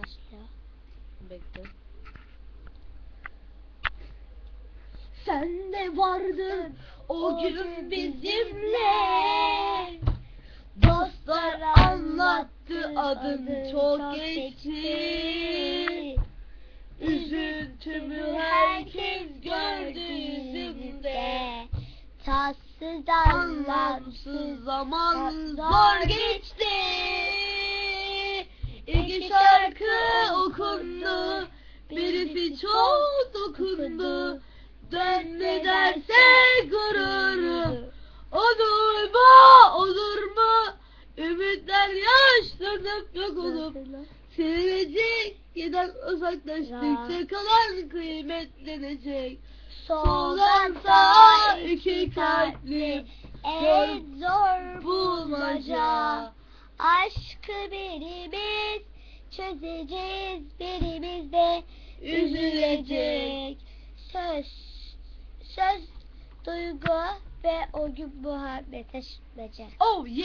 başlıyor. Bekle. Sen de vardın o gün bizimle. Dostlar anlattı adın çok geçti. Üzüntümü herkes gördü yüzümde. Tatsız anlamsız zaman zor geçti. Çok dokundu. Dönme derse gururu. Olur mu? Olur mu? Ümitler yaşlanıp yok olup Sevilecek giden uzaklaştıkça kalan kıymetlenecek. Soldan sağa iki kalpli en zor bulmaca. bulmaca. Aşkı birimiz çözeceğiz birimiz de üzülecek. Söz, söz, duygu ve o gün muhabbete şüphece. Oh yeah.